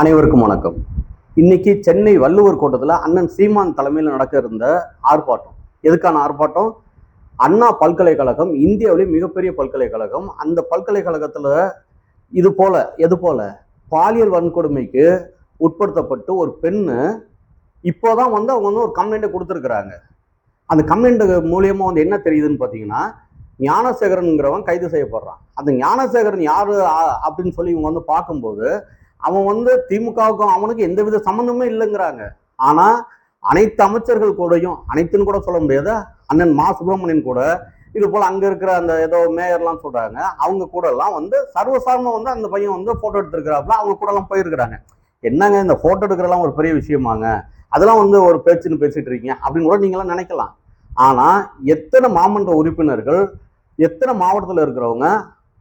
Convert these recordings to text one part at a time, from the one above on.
அனைவருக்கும் வணக்கம். இன்னைக்கு சென்னை வள்ளுவர் கோட்டத்தில் அண்ணன் சீமான் தலைமையில் நடக்க இருந்த ஆர்ப்பாட்டம். எதுக்கான ஆர்ப்பாட்டம்? அண்ணா பல்கலைக்கழகம் இந்தியாவிலே மிகப்பெரிய பல்கலைக்கழகம். அந்த பல்கலைக்கழகத்தில் இது போல எது போல? பாலியல் வன்கொடுமைக்கு உட்படுத்தப்பட்டு ஒரு பெண்ணு இப்போதான் வந்து அவங்க வந்து ஒரு கம்ப்ளைண்ட்டை கொடுத்துருக்குறாங்க. அந்த கம்ப்ளைண்ட் மூலியமாக வந்து என்ன தெரியுதுன்னு பார்த்தீங்கன்னா ஞானசேகரனுங்கிறவன் கைது செய்யப்படுறான். அந்த ஞானசேகரன் யார் அப்படின்னு சொல்லி இவங்க வந்து பார்க்கும்போது அவன் வந்து திமுகவுக்கும் அவனுக்கு எந்தவித சம்மந்தமே இல்லைங்கிறாங்க. ஆனால் அனைத்து அமைச்சர்கள் கூடயும் அனைத்துன்னு கூட சொல்ல முடியாது? அண்ணன் மா சுப்பிரமணியன் கூட. இது போல் அங்கே இருக்கிற அந்த ஏதோ மேயர்லாம் சொல்கிறாங்க அவங்க கூட எல்லாம் வந்து சர்வசாரணம் வந்து அந்த பையன் வந்து ஃபோட்டோ எடுத்துருக்கிறாப்புல அவங்க கூடலாம் போயிருக்கிறாங்க. என்னங்க இந்த ஃபோட்டோ எடுக்கிறலாம் ஒரு பெரிய விஷயமாங்க? அதெல்லாம் வந்து ஒரு பேச்சுன்னு பேசிட்டு இருக்கீங்க அப்படின்னு கூட நீங்களாம் நினைக்கலாம். ஆனால் எத்தனை மாமன்ற உறுப்பினர்கள் எத்தனை மாவட்டத்தில் இருக்கிறவங்க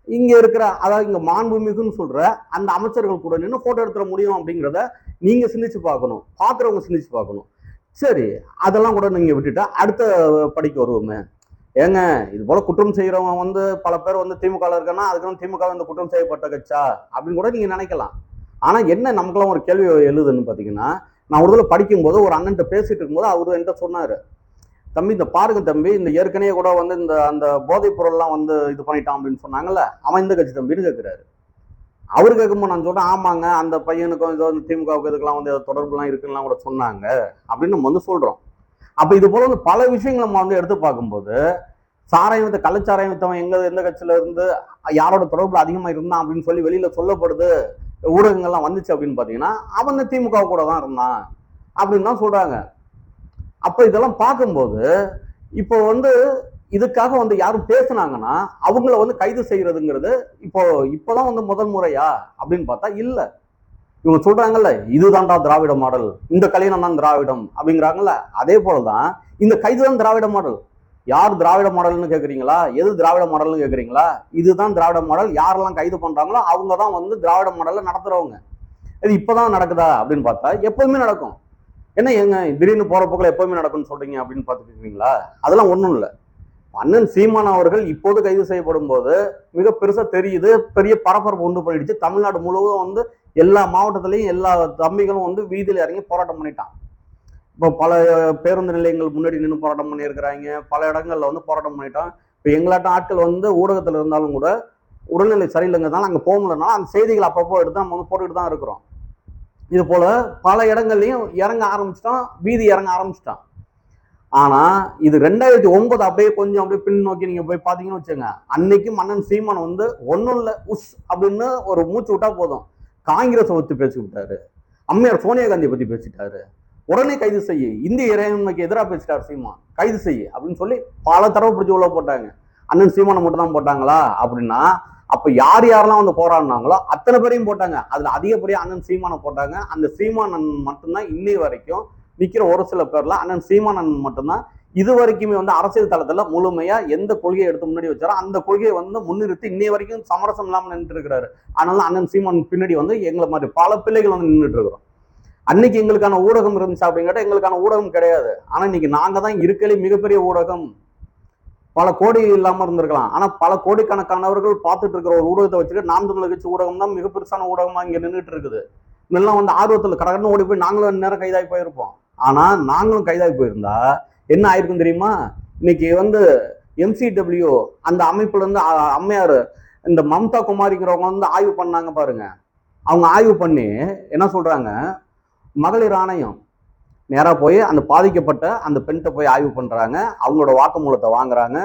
இங்க இருக்கிற அதாவது இங்க மாண்புமிகுன்னு சொல்ற அந்த அமைச்சர்கள் கூட நின்று போட்டோ எடுத்துட முடியும் அப்படிங்கிறத நீங்க சிந்திச்சு பார்க்கணும். பாக்குறவங்க சிந்திச்சு பார்க்கணும். சரி அதெல்லாம் கூட நீங்க விட்டுட்டா அடுத்த படிக்கு வருவோமே. ஏங்க இது போல குற்றம் செய்யறவங்க வந்து பல பேர் வந்து திமுக இருக்கன்னா அதுக்கப்புறம் திமுக இந்த குற்றம் செய்யப்பட்ட கட்சா? அப்படின்னு கூட நீங்க நினைக்கலாம். ஆனா என்ன நமக்கெல்லாம் ஒரு கேள்வி எழுதுன்னு பாத்தீங்கன்னா நான் ஒரு தடவை படிக்கும்போது ஒரு அண்ணன்ட்ட பேசிட்டு இருக்கும்போது அவரு என்கிட்ட சொன்னாரு. தம்பி இந்த பாருங்க தம்பி இந்த ஏற்கனவே கூட வந்து இந்த அந்த போதைப் பொருள்லாம் வந்து இது பண்ணிட்டான் அப்படின்னு சொன்னாங்கல்ல? அவன் இந்த கட்சி தம்பின்னு கேட்குறாரு அவர் கேட்கும்போது நான் சொல்கிறேன் ஆமாங்க அந்த பையனுக்கும் ஏதோ இந்த திமுகவுக்கு இதுக்கெல்லாம் வந்து ஏதோ தொடர்புலாம் இருக்குலாம் கூட சொன்னாங்க அப்படின்னு நம்ம வந்து சொல்கிறோம் அப்போ இது போல வந்து பல விஷயங்களை நம்ம வந்து எடுத்து பார்க்கும்போது சாராயம் வித்த கள்ளச்சாராயம் வித்தவன் எங்க எந்த கட்சியில இருந்து யாரோட தொடர்புல அதிகமாக இருந்தான் அப்படின்னு சொல்லி வெளியில சொல்லப்படுது ஊடகங்கள்லாம் வந்துச்சு அப்படின்னு பார்த்தீங்கன்னா அவன் இந்த திமுக கூட தான் இருந்தான் அப்படின்னு தான் சொல்றாங்க. அப்ப இதெல்லாம் பார்க்கும்போது இப்போ வந்து இதுக்காக வந்து யாரும் பேசுனாங்கன்னா அவங்கள வந்து கைது செய்யறதுங்கிறது இப்போ இப்போதான் வந்து முதல் முறையா அப்படின்னு பார்த்தா இல்ல. இவங்க சொல்றாங்கல்ல இதுதான்டா திராவிட மாடல் இந்த கல்யாணம் தான் திராவிடம் அப்படிங்கிறாங்கல்ல. அதே போலதான் இந்த கைது தான் திராவிட மாடல். யார் திராவிட மாடல்னு கேக்குறீங்களா? எது திராவிட மாடல்னு கேக்குறீங்களா? இதுதான் திராவிட மாடல். யாரெல்லாம் கைது பண்றாங்களோ அவங்க தான் வந்து திராவிட மாடல்ல நடத்துறவங்க. இது இப்பதான் நடக்குதா அப்படின்னு பார்த்தா எப்பவுமே நடக்கும். என்ன ஏங்க திடீர்னு போற போக்கில் எப்பவுமே நடக்கும்னு சொல்றீங்க அப்படின்னு பார்த்துக்கிட்டீங்களா அதெல்லாம் ஒண்ணும் இல்லை. அண்ணன் சீமான் அவர்கள் இப்போது கைது செய்யப்படும் போது மிக பெருசா தெரியுது. பெரிய பரபரப்பு உண்டு பண்ணிடுச்சு. தமிழ்நாடு முழுவதும் வந்து எல்லா மாவட்டத்திலையும் எல்லா தம்பிகளும் வந்து வீதியில் இறங்கி போராட்டம் பண்ணிட்டான். இப்போ பல பேருந்து நிலையங்கள் முன்னாடி நின்று போராட்டம் பண்ணியிருக்கிறாங்க. பல இடங்கள்ல வந்து போராட்டம் பண்ணிட்டான். இப்போ எங்களாட்டம் ஆட்கள் வந்து ஊடகத்தில் இருந்தாலும் கூட உடல்நிலை சரியில்லைங்கிறதுனால அங்கே போக முடியலனால அந்த செய்திகள் அப்பப்போ எடுத்து நம்ம வந்து போட்டுக்கிட்டு தான் இருக்கிறோம். இது போல பல இடங்கள்லையும் இறங்க ஆரம்பிச்சிட்டான் வீதி இறங்க ஆரம்பிச்சிட்டான். ஆனா இது ரெண்டாயிரத்தி ஒன்பது அப்படியே கொஞ்சம் அப்படியே பின்னோக்கி நீங்கள் நீங்க போய் பாத்தீங்கன்னு வச்சுங்க அன்னைக்கு மன்னன் சீமான் வந்து ஒன்றும் இல்லை உஸ் அப்படின்னு ஒரு மூச்சு விட்டா போதும். காங்கிரஸை பத்தி பேசி அம்மையார் சோனியா காந்தியை பத்தி பேசிட்டாரு. உடனே கைது செய்ய. இந்திய இறையாண்மைக்கு எதிராக பேசிட்டார் சீமான். கைது செய்ய அப்படின்னு சொல்லி பல தடவை பிடிச்சி உள்ள போட்டாங்க. அண்ணன் சீமானை மட்டும் தான் போட்டாங்களா? அப்படின்னா அப்ப யார் யாரெல்லாம் வந்து போராடினாங்களோ அத்தனை பேரையும் போட்டாங்க. அதுல அதிகப்படியா அண்ணன் சீமானை போட்டாங்க. அந்த சீமானன் மட்டும்தான் இன்னை வரைக்கும் நிக்கிற ஒரு சில பேர்ல அண்ணன் சீமானன் மட்டும்தான் இது வரைக்குமே வந்து அரசியல் தளத்துல முழுமையா எந்த கொள்கையை எடுத்து முன்னாடி வச்சாரோ அந்த கொள்கையை வந்து முன்னிறுத்தி இன்னை வரைக்கும் சமரசம் இல்லாம நின்றுட்டு இருக்கிறாரு. அதனால அண்ணன் சீமான் பின்னாடி வந்து எங்களை மாதிரி பல பிள்ளைகள் வந்து நின்றுட்டு இருக்கிறோம். அன்னைக்கு எங்களுக்கான ஊடகம் இருந்துச்சு அப்படிங்கிட்ட எங்களுக்கான ஊடகம் கிடையாது. ஆனா இன்னைக்கு நாங்க தான் இருக்கலே மிகப்பெரிய ஊடகம். பல கோடி இல்லாம இருந்திருக்கலாம். ஆனா பல கோடிக்கணக்கானவர்கள் பார்த்துட்டு இருக்கிற ஒரு ஊடகத்தை வச்சுட்டு நாம் தமிழர் கட்சி ஊடகம் தான் மிக பெருசான ஊடகமா இங்க நின்றுட்டு இருக்குது. இதெல்லாம் வந்து ஆர்வத்தில் கடகடன்னு ஓடி போய் நாங்களும் நேரம் கைதாகி போயிருப்போம். ஆனா நாங்களும் கைதாகி போயிருந்தா என்ன ஆயிருக்கும் தெரியுமா? இன்னைக்கு வந்து எம்சிடபிள்யூ அந்த அமைப்புல இருந்து அம்மையார் இந்த மம்தா குமாரிங்கிறவங்க வந்து ஆய்வு பண்ணாங்க பாருங்க. அவங்க ஆய்வு பண்ணி என்ன சொல்றாங்க? மகளிர் ஆணையம் நேராக போய் அந்த பாதிக்கப்பட்ட அந்த பெண்கிட்ட போய் ஆய்வு பண்ணுறாங்க அவங்களோட வாக்குமூலத்தை வாங்குறாங்க.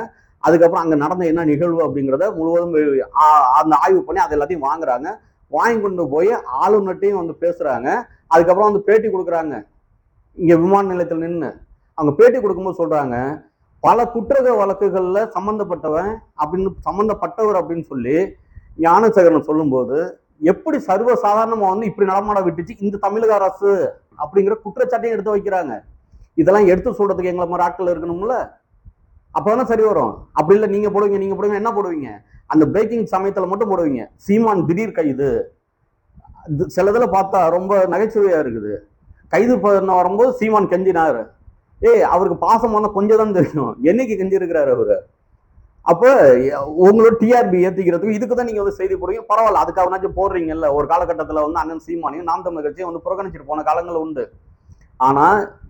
அதுக்கப்புறம் அங்கே நடந்த என்ன நிகழ்வு அப்படிங்கிறத முழுவதும் அந்த ஆய்வு பண்ணி அது எல்லாத்தையும் வாங்குறாங்க. வாங்கி கொண்டு போய் ஆளுநர்கிட்டையும் வந்து பேசுகிறாங்க அதுக்கப்புறம் வந்து பேட்டி கொடுக்குறாங்க. இங்கே விமான நிலையத்தில் நின்று அவங்க பேட்டி கொடுக்கும்போது சொல்கிறாங்க பல குற்றக வழக்குகளில் சம்மந்தப்பட்டவன் அப்படின்னு சம்மந்தப்பட்டவர் அப்படின்னு சொல்லி ஞானசேகரன் சொல்லும்போது எப்படி சர்வசாதாரணமாக வந்து இப்படி நடமாட விட்டுச்சு? இந்த தமிழக அரசு. அப்படிங்கிற குற்றச்சாட்டையும் எடுத்து வைக்கிறாங்க. இதெல்லாம் எடுத்து சொல்றதுக்கு எங்களை மாதிரி ஆட்கள் இருக்கணும்ல? அப்பதானே சரி வரும். அப்படி இல்லை நீங்க போடுவீங்க நீங்க போடுவீங்க என்ன போடுவீங்க? அந்த பிரேக்கிங் சமயத்துல மட்டும் போடுவீங்க. சீமான் திடீர் கைது. இது சிலதுல பார்த்தா ரொம்ப நகைச்சுவையா இருக்குது. கைது பண்ண வரும்போது சீமான் கெஞ்சினாரு. ஏய் அவருக்கு பாசம் வந்தால் கொஞ்சம் தான் தெரியும். என்னைக்கு கெஞ்சிருக்கிறாரு அவரு? அப்ப உங்களோட டிஆர்பி ஏத்திக்கிறதுக்கு இதுக்கு தான் நீங்க வந்து செய்தி போடுறீங்க. பரவாயில்ல அதுக்காகனாச்சும் போடுறீங்கல்ல. ஒரு காலகட்டத்துல வந்து அண்ணன் சீமானையும் நாம் தமிழ் கட்சியும் வந்து புறக்கணிச்சிட்டு போன காலங்கள் உண்டு. ஆனா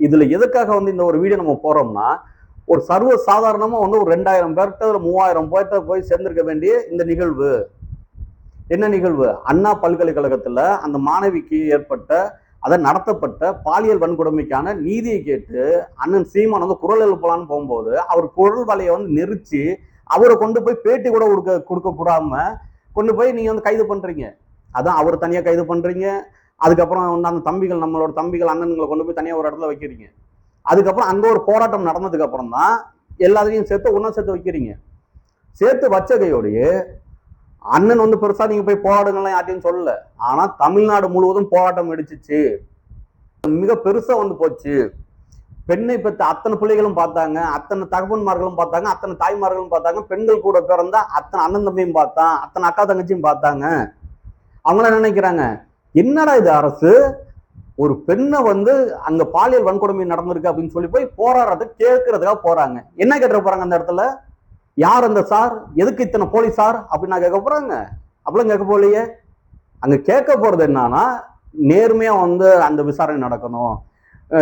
இதுல எதுக்காக வந்து இந்த ஒரு வீடியோ நம்ம போறோம்னா ஒரு சர்வ சாதாரணமா வந்து ஒரு ரெண்டாயிரம் பேர்கிட்ட ஒரு மூவாயிரம் பேர்கிட்ட போய் சேர்ந்திருக்க வேண்டிய இந்த நிகழ்வு. என்ன நிகழ்வு? அண்ணா பல்கலைக்கழகத்துல அந்த மாணவிக்கு ஏற்பட்ட அதை நடத்தப்பட்ட பாலியல் வன்கொடுமைக்கான நீதியை கேட்டு அண்ணன் சீமான் வந்து குரல் எழுப்பலான்னு போகும்போது அவர் குரல் வலையை வந்து நெரிச்சு அவரை கொண்டு போய் பேட்டி கூட கொடுக்க கொடுக்க கூடாம கொண்டு போய் நீங்க வந்து கைது பண்றீங்க. அதான் அவர் தனியா கைது பண்றீங்க. அதுக்கப்புறம் வந்து அந்த தம்பிகள் நம்மளோட தம்பிகள் அண்ணனுங்களை கொண்டு போய் தனியா ஒரு இடத்துல வைக்கிறீங்க. அதுக்கப்புறம் அங்க ஒரு போராட்டம் நடந்ததுக்கு அப்புறம் தான் எல்லாத்தையும் சேர்த்து ஒன்றா சேர்த்து வைக்கிறீங்க. சேர்த்து வச்ச கையோடைய அண்ணன் வந்து பெருசா நீங்க போய் போராடுங்கள்லாம் யார்ட்டையும் சொல்லல. ஆனா தமிழ்நாடு முழுவதும் போராட்டம் வெடிச்சிச்சு மிக பெருசா வந்து போச்சு. பெண்ணை பெற்ற அத்தனை பிள்ளைகளும் பார்த்தாங்க அத்தனை தகப்பன்மார்களும் பார்த்தாங்க அத்தனை தாய்மார்களும் பார்த்தாங்க பெண்கள் கூட பிறந்த அத்தனை அண்ணன் தம்பியும் பார்த்தான் அத்தனை அக்கா தங்கச்சியும் பார்த்தாங்க. அவங்களாம் நினைக்கிறாங்க? என்னடா இது அரசு? ஒரு பெண்ணை வந்து அங்க பாலியல் வன்கொடுமை நடந்திருக்கு அப்படின்னு சொல்லி போய் போராடுறது கேட்கறதுக்காக போறாங்க. என்ன கேட்டு போறாங்க அந்த இடத்துல? யார் அந்த சார்? எதுக்கு இத்தனை போலீஸார் அப்படின்னு நான் கேட்க போறாங்க. அப்படிலாம் கேட்க போலையே அங்க கேட்க போறது என்னன்னா நேர்மையா வந்து அந்த விசாரணை நடக்கணும்.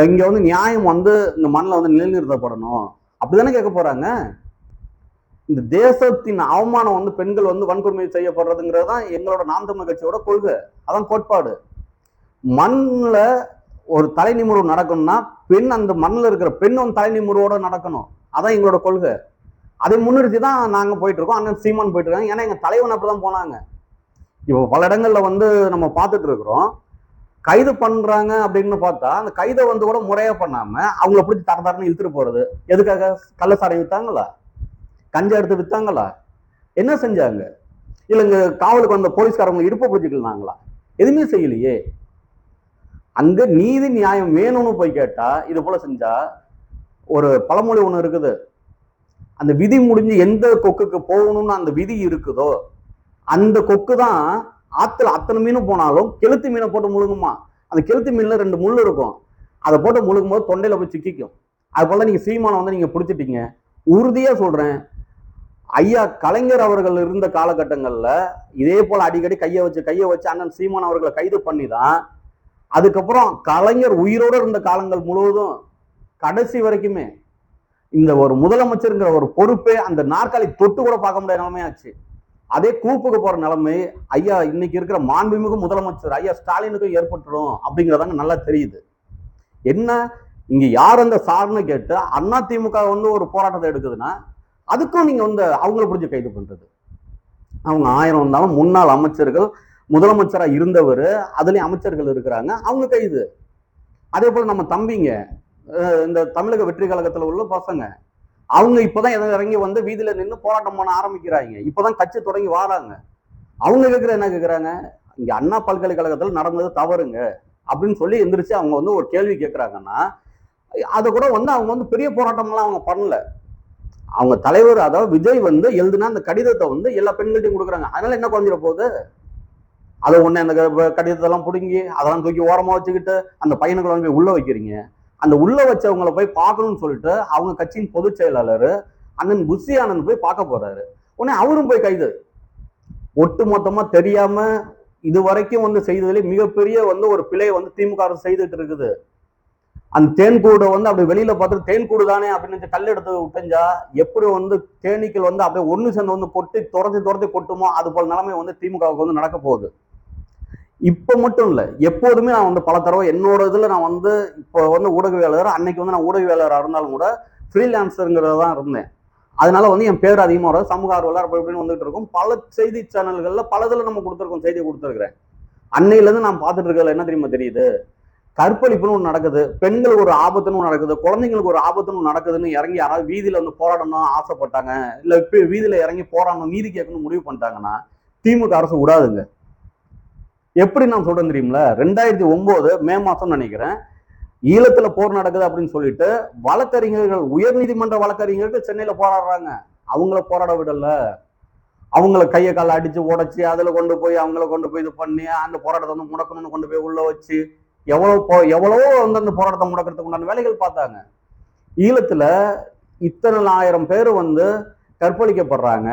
இங்க வந்து நியாயம் வந்து இந்த மண்ணில் வந்து நிலைநிறுத்தப்படணும். அப்படிதானே கேட்க போறாங்க? இந்த தேசத்தின் அவமானம் வந்து பெண்கள் வந்து வன்கொடுமை செய்யப்படுறதுங்கிறது தான் எங்களோட நாம் தமிழ் கட்சியோட கொள்கை. அதான் கோட்பாடு. மண்ணில் ஒரு தலை நிமிர்வு நடக்கணும்னா பெண் அந்த மண்ணில் இருக்கிற பெண் வந்து தலை நிமிர்வோட நடக்கணும். அதான் எங்களோட கொள்கை. அதை முன்னிறுத்தி தான் நாங்கள் போயிட்டு இருக்கோம் அண்ணன் சீமான் போயிட்டு இருக்காங்க ஏன்னா எங்கள் தலைவன் அப்படிதான் போனாங்க. இப்போ பல இடங்களில் வந்து நம்ம பார்த்துட்டு இருக்கிறோம். கைது பண்றாங்க அப்படின்னு பார்த்தா அந்த கைதை வந்து கூட முறையா பண்ணாம அவங்கள பிடிச்சி தர தரன்னு இழுத்துட்டு போறது. எதுக்காக? கள்ளசாரை வித்தாங்களா? கஞ்சா எடுத்து வித்தாங்களா? என்ன செஞ்சாங்க? இல்ல இங்க காவலுக்கு வந்த போலீஸ்காரவங்க இடுப்பை பிடிச்சிக்கலாங்களா எதுவுமே செய்யலையே. அங்க நீதி நியாயம் வேணும்னு போய் கேட்டா இது போல செஞ்சா ஒரு பழமொழி ஒண்ணு இருக்குது. அந்த விதி முடிஞ்சு எந்த கொக்குக்கு போகணும்னு அந்த விதி இருக்குதோ அந்த கொக்கு தான் ஆத்துல அத்தனை மீனும் போனாலும் கெளுத்து மீனை போட்டு முழுங்குமா? அந்த கெளுத்து மீன்ல ரெண்டு முள் இருக்கும். அதை போட்டு முழுகும் போது தொண்டையில போய் சிக்கிக்கும். அது போல் நீங்க சீமானை வந்து நீங்க பிடிச்சிட்டீங்க. உறுதியா சொல்றேன். ஐயா கலைஞர் அவர்கள் இருந்த காலகட்டங்கள்ல இதே போல அடிக்கடி கையை வச்சு கையை வச்சு அண்ணன் சீமான் அவர்களை கைது பண்ணி தான் அதுக்கப்புறம் கலைஞர் உயிரோட இருந்த காலங்கள் முழுவதும் கடைசி வரைக்குமே இந்த ஒரு முதலமைச்சருங்கிற ஒரு பொறுப்பே அந்த நாற்காலி தொட்டு கூட பார்க்க முடியாத நிலைமையாச்சு. அதே கூப்புக்கு போற நிலைமை ஐயா இன்னைக்கு இருக்கிற மாண்புமிகு முதலமைச்சர் ஐயா ஸ்டாலினுக்கும் ஏற்பட்டுடும் அப்படிங்கிறதாங்க நல்லா தெரியுது. என்ன? இங்க யார் அந்த சார்னு கேட்டு அண்ணா திமுக வந்து ஒரு போராட்டத்தை எடுக்குதுன்னா அதுக்கும் நீங்க வந்து அவங்கள புரிஞ்சு கைது பண்றது. அவங்க ஆயிரம் வந்தாலும் முன்னாள் அமைச்சர்கள் முதலமைச்சராக இருந்தவர் அதுலேயும் அமைச்சர்கள் இருக்கிறாங்க அவங்க கைது. அதே போல் நம்ம தம்பிங்க இந்த தமிழக வெற்றி கழகத்தில் உள்ள பசங்க அவங்க இப்பதான் எதை இறங்கி வந்து வீதியில நின்று போராட்டம் பண்ண ஆரம்பிக்கிறாங்க. இப்பதான் கட்சி தொடங்கி வராங்க. அவங்க கேட்கிற என்ன கேட்குறாங்க இங்க அண்ணா பல்கலைக்கழகத்தில் நடந்தது தவறுங்க. அப்படின்னு சொல்லி எந்திரிச்சு அவங்க வந்து ஒரு கேள்வி கேட்குறாங்கன்னா அதை கூட வந்து அவங்க வந்து பெரிய போராட்டம்லாம் அவங்க பண்ணல. அவங்க தலைவர் அதாவது விஜய் வந்து எழுதுனா அந்த கடிதத்தை வந்து எல்லா பெண்கள்ட்டையும் கொடுக்குறாங்க. அதனால என்ன குறைஞ்சிட போகுது? அதை ஒன்று அந்த க- கடிதத்தெல்லாம் பிடுங்கி அதெல்லாம் தூக்கி ஓரமாக வச்சுக்கிட்டு அந்த பையனுக்கு போய் உள்ளே வைக்கிறீங்க. அந்த உள்ள வச்சவங்களை போய் பார்க்கணும்னு சொல்லிட்டு அவங்க கட்சியின் பொதுச் செயலாளர் அண்ணன் புஷி ஆனந்த் போய் பார்க்க போறாரு. உடனே அவரும் போய் கைது. ஒட்டு மொத்தமா தெரியாம இது வரைக்கும் வந்து செய்ததுல மிகப்பெரிய வந்து ஒரு பிழையை வந்து திமுக அரசு செய்துட்டு இருக்குது. அந்த தேன்கூடை வந்து அப்படி வெளியில பார்த்துட்டு தேன்கூடு தானே அப்படின்னு கல் எடுத்து விட்டஞ்சா எப்படி வந்து தேனீக்கள் வந்து அப்படியே ஒன்று சேர்ந்து வந்து கொட்டி துரத்தி துரத்தி கொட்டுமோ அது போல நிலைமை வந்து திமுகவுக்கு வந்து நடக்க போகுது. இப்போ மட்டும் இல்லை எப்போதுமே நான் வந்து பல தடவை என்னோட இதில் நான் வந்து இப்போ வந்து ஊடகவியலாளர் அன்னைக்கு வந்து நான் ஊடகவியலாளராக இருந்தாலும் கூட ஃப்ரீலான்சருங்கிறத தான் இருந்தேன். அதனால வந்து என் பேர் அதிகமாக வரும் சமூக ஆர்வலர் அப்படி இப்படின்னு வந்துட்டு இருக்கும். பல செய்தி சேனல்களில் பல இதில் நம்ம கொடுத்துருக்கோம் செய்தி கொடுத்துருக்குறேன். அன்னையிலேருந்து நான் பார்த்துட்டு இருக்கிறதுல என்ன தெரியுமா தெரியுது? கற்பழிப்புன்னு ஒன்று நடக்குது பெண்களுக்கு ஒரு ஆபத்துன்னு ஒன்று நடக்குது குழந்தைங்களுக்கு ஒரு ஆபத்துன்னு நடக்குதுன்னு இறங்கி யாராவது வீதியில் வந்து போராடணும் ஆசைப்பட்டாங்க இல்லை இப்போ வீதியில் இறங்கி போராடணும் நீதி கேட்கணும்னு முடிவு பண்ணிட்டாங்கன்னா திமுக அரசு விடாதுங்க. எப்படி நான் சொல்றேன் தெரியுமில ரெண்டாயிரத்தி ஒன்பது மே மாசம் நினைக்கிறேன். ஈழத்துல போர் நடக்குது அப்படின்னு சொல்லிட்டு வழக்கறிஞர்கள் உயர்நீதிமன்ற வழக்கறிஞர்கள் சென்னையில போராடுறாங்க. அவங்கள போராட விடல. அவங்கள கையை காலை அடிச்சு உடச்சி அதுல கொண்டு போய் அவங்கள கொண்டு போய் இது பண்ணி அந்த போராட்டத்தை வந்து முடக்கணும்னு கொண்டு போய் உள்ள வச்சு எவ்வளவு போ எவ்வளவோ வந்து அந்த போராட்டத்தை முடக்கிறதுக்கு உண்டான வேலைகள் பார்த்தாங்க. ஈழத்துல இத்தனை ஆயிரம் பேர் வந்து கற்பழிக்கப்படுறாங்க.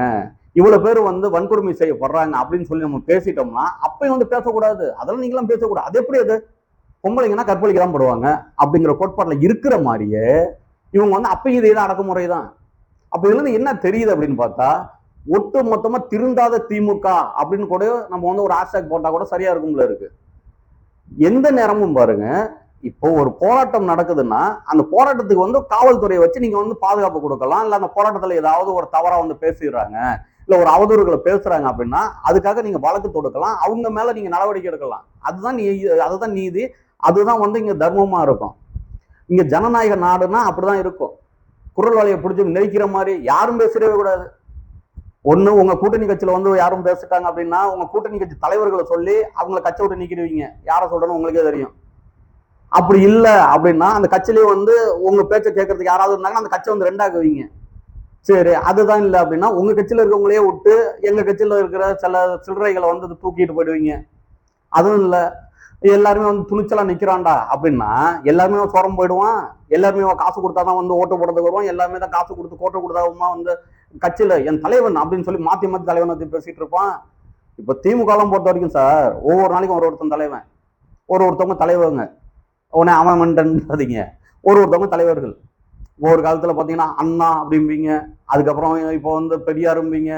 இவ்வளவு பேர் வந்து வன்கொடுமை செய்யப்படுறாங்க அப்படின்னு சொல்லி நம்ம பேசிட்டோம்னா அப்பயும் வந்து பேசக்கூடாது. அதெல்லாம் நீங்களாம் பேசக்கூடாது. அது எப்படி அது? பொம்பளைங்கன்னா கற்பழிக்க தான் போடுவாங்க. அப்படிங்கிற கோட்பாட்டில் இருக்கிற மாதிரியே இவங்க வந்து அப்பயும் இதே தான் அடக்குமுறை தான் அப்போ இதுலேருந்து என்ன தெரியுது அப்படின்னு பார்த்தா ஒட்டு மொத்தமா திருந்தாத திமுக அப்படின்னு கூட நம்ம வந்து ஒரு ஹேஷ்டாக் போட்டா கூட சரியா இருக்கும்ல இருக்கு. எந்த நேரமும் பாருங்க இப்போ ஒரு போராட்டம் நடக்குதுன்னா அந்த போராட்டத்துக்கு வந்து காவல்துறையை வச்சு நீங்க வந்து பாதுகாப்பு கொடுக்கலாம். இல்ல அந்த போராட்டத்துல ஏதாவது ஒரு தவறா வந்து பேசிடுறாங்க. இல்லை ஒரு அவதூறுகளை பேசுகிறாங்க அப்படின்னா அதுக்காக நீங்கள் வழக்கு தொடுக்கலாம். அவங்க மேலே நீங்கள் நடவடிக்கை எடுக்கலாம். அதுதான் நீ அதுதான் நீதி. அதுதான் வந்து இங்கே தர்மமாக இருக்கும். இங்கே ஜனநாயக நாடுனா அப்படிதான் இருக்கும். குரல் வலையை பிடிச்சி நெரிக்கிற மாதிரி யாரும் பேசிடவே கூடாது. ஒன்று உங்கள் கூட்டணி கட்சியில் வந்து யாரும் பேசிட்டாங்க அப்படின்னா உங்கள் கூட்டணி கட்சி தலைவர்களை சொல்லி அவங்கள கட்சி விட்டு நீக்கிடுவீங்க. யாரை சொல்கிறேன்னு உங்களுக்கே தெரியும். அப்படி இல்லை அப்படின்னா அந்த கட்சியிலேயே வந்து உங்கள் பேச்சை கேட்கறதுக்கு யாராவது இருந்தாங்கன்னா அந்த கட்சியை வந்து ரெண்டாக்குவீங்க. சரி அதுதான் இல்லை அப்படின்னா உங்க கட்சியில இருக்கவங்களே விட்டு எங்க கட்சியில இருக்கிற சில சில்லறைகளை வந்து தூக்கிட்டு போயிடுவீங்க. அதுவும் இல்லை எல்லாருமே வந்து துணிச்சலா நிக்கிறான்டா அப்படின்னா எல்லாருமே அவன் சுரம் போயிடுவான். எல்லாருமே அவன் காசு கொடுத்தாதான் வந்து ஓட்டு போடுறதுக்கு வருவான். எல்லாருமே தான் காசு கொடுத்து கோட்டை கொடுத்தாவுமா வந்து கட்சியில என் தலைவன் அப்படின்னு சொல்லி மாத்தி மாத்தி தலைவன் வந்து பேசிட்டு இருப்பான். இப்போ திமுகலாம் பொறுத்த வரைக்கும் சார் ஒவ்வொரு நாளைக்கும் ஒரு ஒருத்தன் தலைவன். ஒரு ஒருத்தவங்க தலைவங்க உடனே அவன் மண்டன்றாதீங்க ஒரு ஒருத்தவங்க தலைவர்கள். ஒவ்வொரு காலத்துல பாத்தீங்கன்னா அண்ணா அப்படிம்பீங்க. அதுக்கப்புறம் இப்போ வந்து பெரியாரும்பீங்க.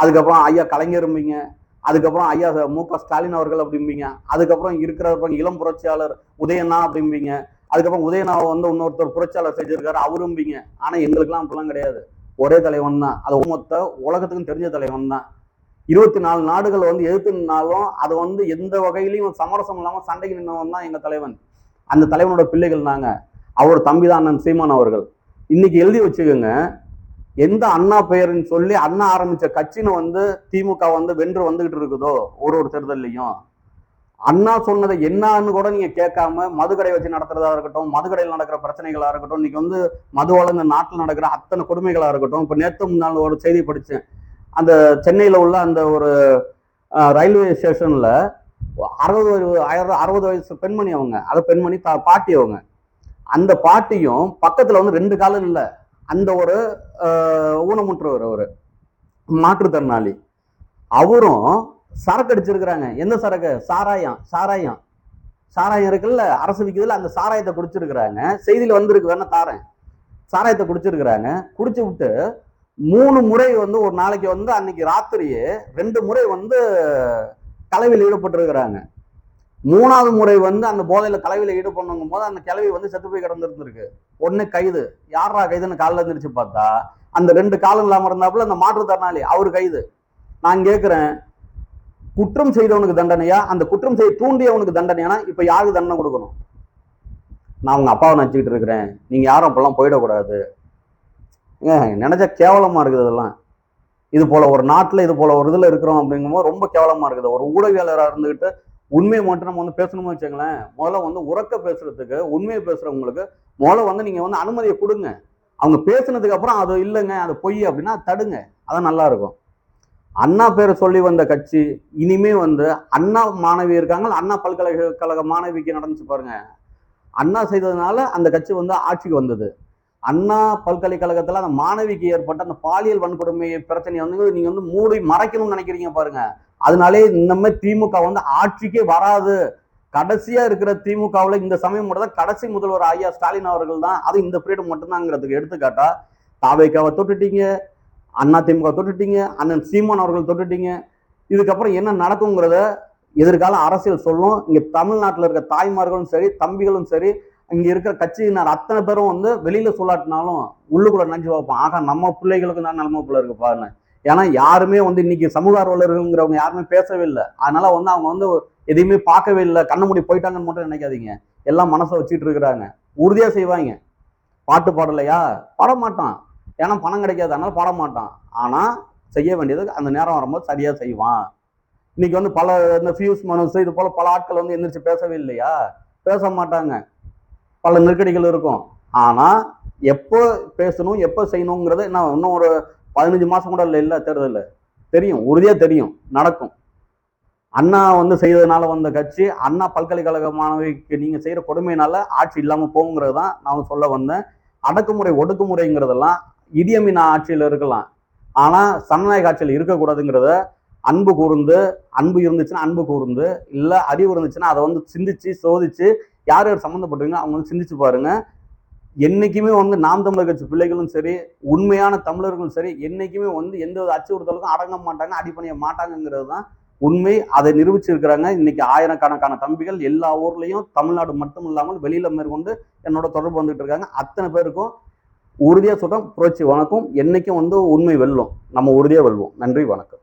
அதுக்கப்புறம் ஐயா கலைஞரும்பீங்க. அதுக்கப்புறம் ஐயா மு க ஸ்டாலின் அவர்கள் அப்படிம்பீங்க. அதுக்கப்புறம் இருக்கிற இளம் புரட்சியாளர் உதயண்ணா அப்படிம்பீங்க. அதுக்கப்புறம் உதயண்ணாவை வந்து இன்னொருத்தர் புரட்சியாளர் செஞ்சிருக்காரு அவரும்பீங்க. ஆனா எங்களுக்கெல்லாம் அப்படிலாம் கிடையாது. ஒரே தலைவன் தான். அது மொத்த உலகத்துக்கும் தெரிஞ்ச தலைவன் தான். இருபத்தி நாலு நாடுகள் வந்து எதிர்த்து அது வந்து எந்த வகையிலையும் சமரசம் இல்லாமல் சண்டைக்கு நின்றவன் தான் எங்க தலைவன். அந்த தலைவனோட பிள்ளைகள் நாங்க அவர் தம்பி தான் அண்ணன் சீமான் அவர்கள். இன்னைக்கு எழுதி வச்சுக்கோங்க. எந்த அண்ணா பெயர்னு சொல்லி அண்ணா ஆரம்பிச்ச கட்சின்னு வந்து திமுக வந்து வென்று வந்துகிட்டு இருக்குதோ ஒரு ஒரு தேர்தல்லையும். அண்ணா சொன்னதை என்னன்னு கூட நீங்க கேட்காம மதுக்கடை வச்சு நடத்துறதா இருக்கட்டும் மதுக்கடையில் நடக்கிற பிரச்சனைகளா இருக்கட்டும் இன்னைக்கு வந்து மது இந்த நாட்டில் நடக்கிற அத்தனை கொடுமைகளா இருக்கட்டும் இப்ப நேற்று முன்னாள் ஒரு செய்தி படிச்சேன். அந்த சென்னையில உள்ள அந்த ஒரு ரயில்வே ஸ்டேஷன்ல அறுபது வயது ஆயிரம் அறுபது வயசு பெண்மணி அவங்க அது பெண்மணி தா பாட்டி அவங்க. அந்த பாட்டியும் பக்கத்துல வந்து ரெண்டு காலம் இல்லை. அந்த ஒரு ஊனமுற்றவர் அவர். மாற்றுத்திறனாளி. அவரும் சரக்கு அடிச்சிருக்கிறாங்க. எந்த சரக்கு? சாராயம் சாராயம். சாராயம் இருக்குல்ல அரசு விற்குதுல அந்த சாராயத்தை குடிச்சிருக்கிறாங்க. செய்தியில் வந்திருக்கு வேணா தாரேன். சாராயத்தை குடிச்சிருக்கிறாங்க. குடிச்சு விட்டு மூணு முறை வந்து ஒரு நாளைக்கு வந்து அன்னைக்கு ராத்திரியே ரெண்டு முறை வந்து கலவையில் ஈடுபட்டிருக்கிறாங்க. மூணாவது முறை வந்து அந்த போதையில கலவையில் ஈடுபடணுங்கும் போது அந்த கிளவி வந்து செத்து போய் கிடந்திருந்திருக்கு. ஒன்று கைது. யாரா கைதுன்னு காலில் இருந்துருச்சு பார்த்தா அந்த ரெண்டு காலம் இல்லாம இருந்தாப்புல அந்த மாற்றுத்திறனாளி அவர் கைது. நான் கேட்குறேன் குற்றம் செய்தவனுக்கு தண்டனையா? அந்த குற்றம் செய்ய தூண்டியவனுக்கு தண்டனையானா? இப்ப யாருக்கு தண்டனை கொடுக்கணும்? நான் உங்க அப்பாவை நினச்சிக்கிட்டு இருக்கிறேன். நீங்க யாரும் அப்பெல்லாம் போயிடக்கூடாது. ஏங்க நினைச்சா கேவலமா இருக்குது இதெல்லாம் இது போல ஒரு நாட்டுல இது போல ஒரு இதுல இருக்கிறோம் அப்படிங்கும்போது ரொம்ப கேவலமா இருக்குது. ஒரு ஊடகவியலராக இருந்துகிட்டு உண்மையை மட்டும் நம்ம வந்து பேசணும்னு வச்சுங்களேன் முதல்ல வந்து உறக்க பேசுறதுக்கு உண்மையை பேசுறவங்களுக்கு முதல்ல வந்து நீங்க வந்து அனுமதியை கொடுங்க. அவங்க பேசுனதுக்கு அப்புறம் அது இல்லைங்க அது பொய் அப்படின்னா தடுங்க. அதான் நல்லா இருக்கும். அண்ணா பேரை சொல்லி வந்த கட்சி இனிமே வந்து அண்ணா மாணவி இருக்காங்க அண்ணா பல்கலைக்கழக மாணவிக்கு நடந்துச்சு பாருங்க. அண்ணா செய்ததுனால அந்த கட்சி வந்து ஆட்சிக்கு வந்தது. அண்ணா பல்கலைக்கழகத்தில் அந்த மாணவிக்கு ஏற்பட்ட அந்த பாலியல் வன்கொடுமை பிரச்சனையை வந்து நீங்கள் வந்து மூடி மறைக்கணும்னு நினைக்கிறீங்க பாருங்க. அதனாலே இந்த மாதிரி திமுக வந்து ஆட்சிக்கே வராது. கடைசியா இருக்கிற திமுகவில் இந்த சமயம் மட்டும் தான் கடைசி முதல்வர் ஐயா ஸ்டாலின் அவர்கள் தான். அது இந்த பீரியட் மட்டும்தாங்கிறதுக்கு எடுத்துக்காட்டா தாவேக்காவை தொட்டுட்டீங்க அண்ணா திமுக தொட்டுட்டீங்க அண்ணன் சீமான் அவர்கள் தொட்டுட்டீங்க. இதுக்கப்புறம் என்ன நடக்குங்கிறத எதிர்கால அரசியல் சொல்லும். இங்க தமிழ்நாட்டில் இருக்க தாய்மார்களும் சரி தம்பிகளும் சரி இங்க இருக்கிற கட்சியினர் அத்தனை பேரும் வந்து வெளியில சொல்லாட்டினாலும் உள்ளுக்குள்ள நினைச்சு பார்ப்போம் ஆகா நம்ம பிள்ளைகளுக்கு தான் நிலைமை பிள்ளை இருக்கு பாருங்க. ஏன்னா யாருமே வந்து இன்னைக்கு சமூக ஆர்வலர்கள்ங்கிறவங்க யாருமே பேசவே இல்லை. அதனால வந்து அவங்க வந்து எதையுமே பார்க்கவே இல்லை. கண்ண மூடி போயிட்டாங்கன்னு மட்டும் நினைக்காதீங்க. எல்லாம் மனசை வச்சுட்டு இருக்கிறாங்க. உறுதியாக செய்வாங்க. பாட்டு பாடலையா? பாட மாட்டான் ஏன்னா பணம் கிடைக்காது. அதனால பாட மாட்டான் ஆனால் செய்ய வேண்டியது அந்த நேரம் வரும்போது சரியாக செய்வான். இன்னைக்கு வந்து பல இந்த ஃபியூஸ் மனசு இது போல் பல ஆட்கள் வந்து எந்திரிச்சு பேசவே இல்லையா? பேச மாட்டாங்க. பல நெருக்கடிகள் இருக்கும். ஆனால் எப்போ பேசணும் எப்போ செய்யணுங்கிறது நான் இன்னும் ஒரு பதினஞ்சு மாசம் கூட இல்லை இல்லை தேர்தலில் தெரியும் உறுதியாக தெரியும் நடக்கும். அண்ணா வந்து செய்ததுனால வந்த கட்சி அண்ணா பல்கலைக்கழக மாணவிக்கு நீங்கள் செய்கிற கொடுமையினால ஆட்சி இல்லாமல் போகுங்கிறது தான் நான் சொல்ல வந்தேன். அடக்குமுறை ஒடுக்குமுறைங்கிறதெல்லாம் இடியமின் ஆட்சியில் இருக்கலாம். ஆனால் சனநாயக ஆட்சியில் இருக்கக்கூடாதுங்கிறத அன்பு கூர்ந்து அன்பு இருந்துச்சுன்னா அன்பு கூர்ந்து இல்லை அறிவு இருந்துச்சுன்னா அதை வந்து சிந்திச்சு சோதிச்சு யார் யார் சம்மந்தப்பட்டவங்க அவங்க வந்து சிந்திச்சு பாருங்கள் என்றைக்குமே வந்து நாம் தமிழர் கட்சி பிள்ளைகளும் சரி உண்மையான தமிழர்களும் சரி என்றைக்குமே வந்து எந்த ஒரு அச்சுறுத்தலுக்கும் அடங்க மாட்டாங்க அடிப்பணிய மாட்டாங்கங்கிறது தான் உண்மை. அதை நிரூபிச்சிருக்கிறாங்க. இன்னைக்கு ஆயிரக்கணக்கான தம்பிகள் எல்லா ஊர்லேயும் தமிழ்நாடு மட்டும் இல்லாமல் வெளியில் மேற்கொண்டு என்னோட தொடர்பு வந்துட்டு இருக்காங்க. அத்தனை பேருக்கும் உறுதியாக சொல்கிறேன் புரட்சி வணக்கம். என்றைக்கும் வந்து உண்மை வெல்லும். நம்ம உறுதியாக வெல்வோம். நன்றி வணக்கம்.